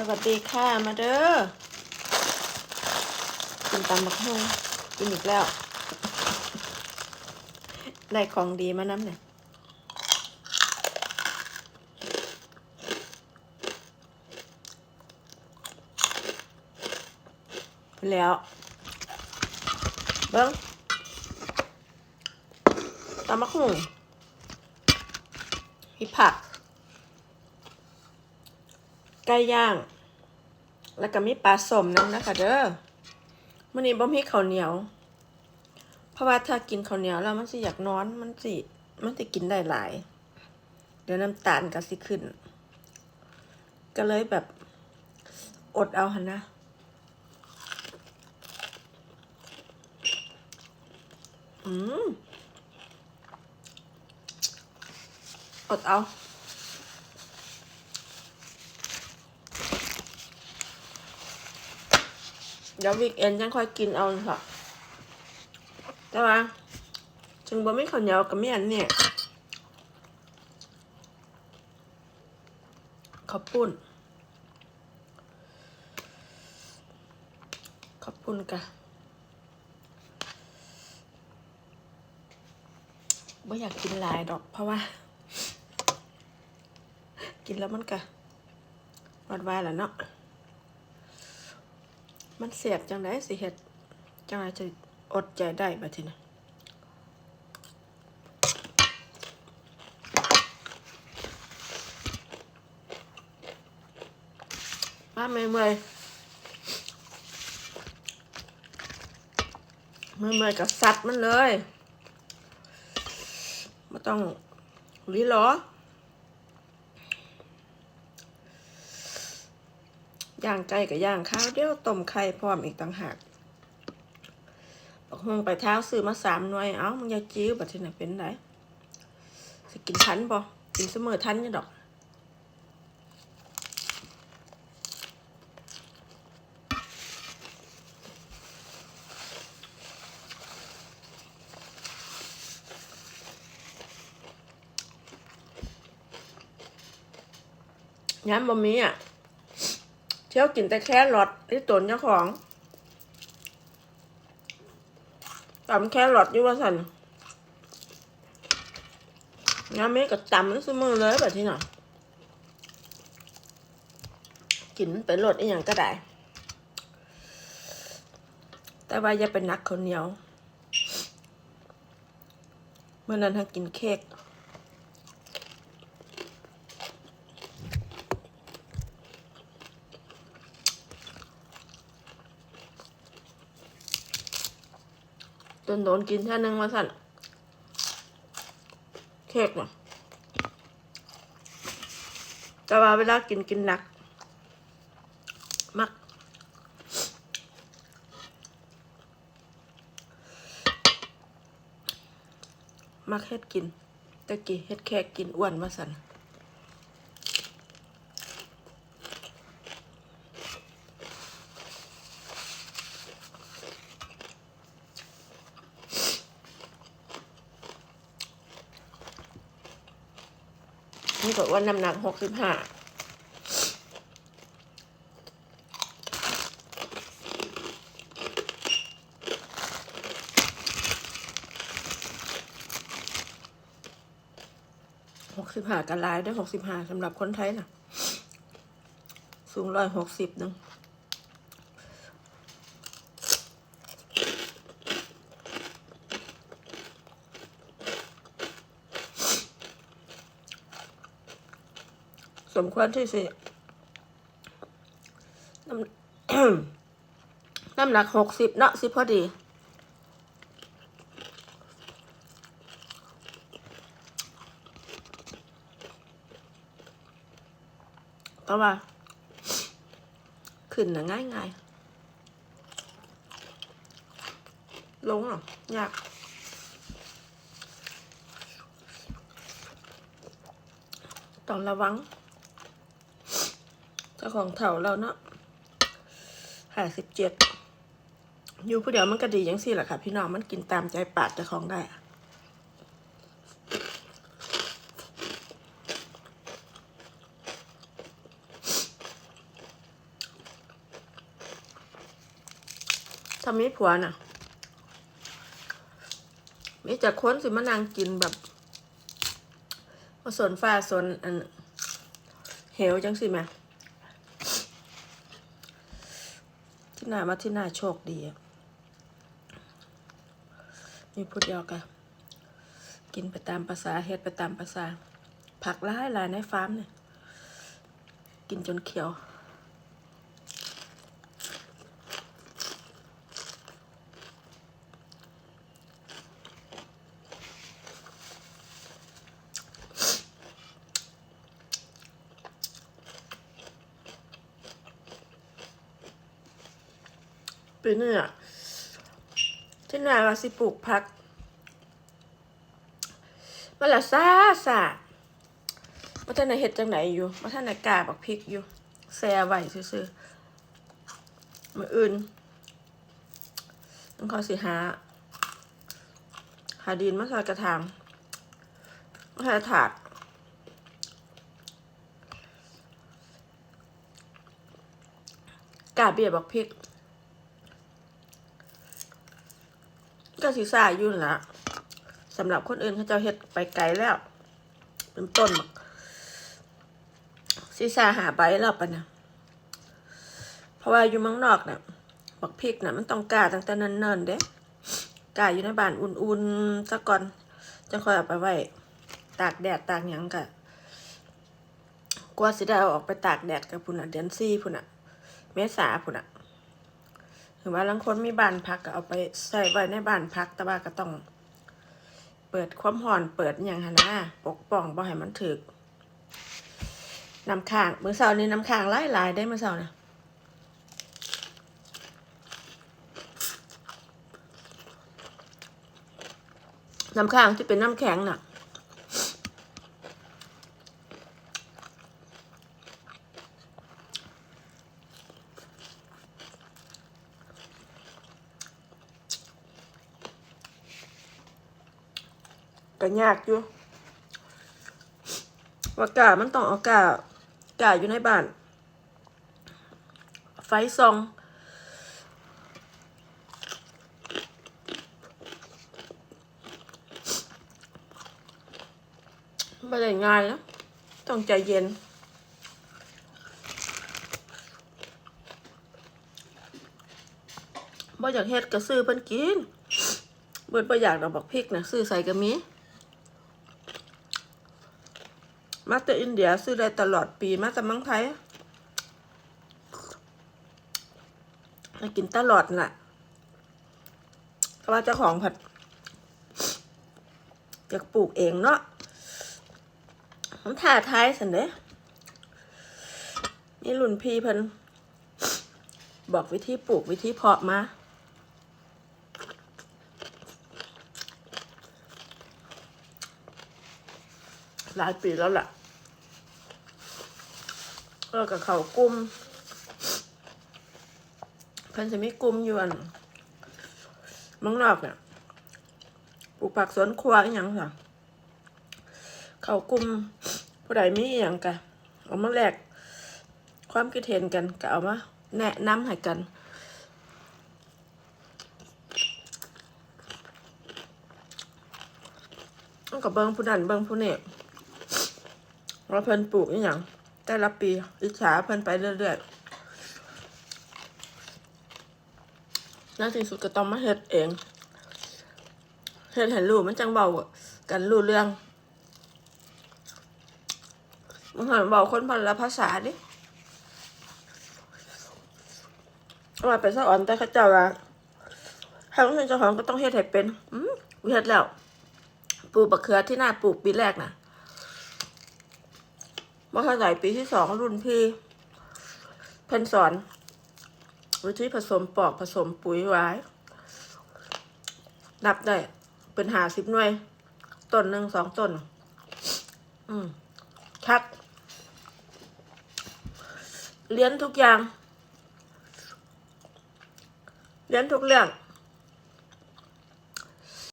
สวัสดีค่ะมาเด้อกินตำบักฮงกินอีกแล้ว ได้ของดีมาน้ำเนี่ยแล้วเบิ้งตำบักฮงมีผัก ไก่ย่าง แล้วก็มีปลาสมนั่นะคะเด้อมื้อนี้บ่มีข้าวเหนียว เพราะว่าถ้ากินข้าวเหนียวแล้วมันสิอยากนอนมันสิมันสิกินได้หลาย เดี๋ยวน้ำตาลก็สิขึ้น ก็เลยแบบอดเอาหันนะอืมอดเอา ดี๋ยววีกเอนยังค่อยกินเอาค่ะแต่ว่าถึงบ่ไม่ข้าวเหนียวกับไม่อันเนี่ยขอบปุ่นขอบปุ่นกะไม่อยากกินหลายดอกเพราะว่า กินแล้วมันกะวัดไว้แหละเนาะ มันเสียบจังไดสิเฮ็ดจังไดจะอดใจได้บัดทีนี้มาเมื่อยเมื่อยเมื่อยเมื่อยกับสัตว์มันเลยไม่ต้องรีหรอ ย่างไก่กับย่างข้าวเดียวต้มไข่พร้อมอีกต่างหากบักฮวงไปเท้าซื้อมาสามหน่วย เอ้ามึงอย่าจิ้วบัดทีไหนเป็นไรสิกินทันบ่กินเสมอทันยังดอกย้ำบะมีอะ เที่ยวกินแต่แค่รอทที่ตนเจ้าของตำแค่รอทอยู่ว่าสันย้ำมีก็ตำนั่นสมือเลยแบบที่หน่ะกินเป็นรสอีหยังก็ได้ แต่ว่าอย่าเป็นนักข้าวเหนียว เมื่อนั้นทั้งกินเค้ก โดนโดนกินแค่นึงมาสั่นเค้กเนาะแต่ว่าเวลากินกินหนัก มัก มักเฮ็ดกินตะกี้เฮ็ดแค่กินอ้วนมาสั่น นี่ก็อ้วนน้ำหนักหกสิบห้าหกสิบห้ากันลายได้หกสิบห้าสำหรับคนไทยนะสูงร้อยหกสิบนึง สมควรที่สิน้ำน้ำหนักหกสิบเนาะสิพอดีแต่ว่า ขึ้นนะง่ายง่ายลงอะยากต้องระวัง เจ้าของเถาเราเนาะห้าสิบเจ็ดอยู่ผู้เดียวมันก็ดียังสิแหละค่ะ พี่น้องมันกินตามใจปากเจ้าของได้ทำมีผัวน่ะมีจากค้นสิมานางกินแบบสนฟ้าสนอันเหวจังสิแม่ หน้ามาที่หน้าโชคดีมีพูดเดียวกันกินไปตามภาษาเฮ็ดไปตามภาษา ผักร้ายหลายในฟาร์มเนี่ย กินจนเขียว ปีนี้อะที่นาเราสิปลูกผักมันละซาซามาท่านในเห็ดจังไหนอยู่มาท่านในกาบักพริกอยู่แซ่ไว้ซื่อๆมืออื่นต้องขอสิหา หาดินมาใส่กระถางมาใส่ถาดกาเบียบักพริก ก็สีสาอยู่นละสำหรับคนอื่นเขาเจะเฮ็ดไปไกลแล้ว เป็นต้นสีสาหาใบแล้วปะนะเพราะว่าอยู่มืองนอกเนี่ยบักพริกน่ะมันต้องกาตั้งแต่เนิ่นๆเด้กาอยู่ในบ้านอุ่นๆซะก่อนจะคอยเอาไปไว้ตากแดดตากหยังกะกว่าสิได้เอาออกไปตากแดดกับพุ่นอะเดือนซี่พุ่นอะ เมษาพุ่นอะ ถึงว่าบางคนมีบ้านพักก็เอาไปใส่ไว้ในบ้านพัก แต่ว่าก็ต้อง เปิดความห่อนเปิดอย่างหนนะปกป้องบ่ให้มันถึกน้ำค้างมือเช้านี้น้ำค้างหลายได้มือเช้านะน้ำค้างที่เป็นน้ำแข็งน่ะ ก็ยากอยู่ว่ากามันต้องเอากากาอยู่ในบ้าน ไฟซองไม่ได้ง่ายนะต้องใจเย็นบ่อยากเฮ็ดก็ซื้อเพิ่นกิน เบิดบ่อยากดอกบักพริกนะซื้อใส่ก็มี มาแต่อินเดียซื้อได้ตลอดปีมาแต่เมังไทยกินตลอดน่ะเพราะว่าเจ้าของผัดอยากปลูกเองเนาะมันถ่าทายสันเด้นี่รุ่นพี่เพิ่นบอกวิธีปลูกวิธีเพาะมาหลายปีแล้วล่ะ เออกับเขากลุ่มเพิ่นจะมีกลุ่มอยู่อันมังนอกเนี่ยปลูกผักสวนครัวอหย่างค่ะเขากลุ่มผู้ใดมีอหย่างกะเอามาแลกความคิดเห็นกันก็เอามาแนะนำให้กันกับเบิงผู้นั้นเบิงผู้นี้ว่าเพิ่นปลูกอหย่าง แต่ละปีอิจฉาเพิ่นไปเรื่อยๆน่าที่สุดก็ต้องมาเฮ็ดเองเฮ็ดให้รู้มันจังเบากันรู้เรื่องมันหันเบาคนพันละภาษาดิว่าเป็นสะอ่อนแต่เข้าเจ้าละให้คนเจ้าของก็ต้องเฮ็ดให้เป็น อืมเฮ็ดแล้ว ปลูกบักเขือที่หน้าปลูกปีแรกน่ะ มื่อไหร่ปีที่สองรุ่นพี่เพิ่นสอน วิธีผสมปอกผสมปุ๋ยไว้ นับได้ เป็นหาสิบหน่วย ต้นหนึ่งสองต้น อืมคักเลี้ยนทุกอย่าง เลี้ยนทุกเรื่อง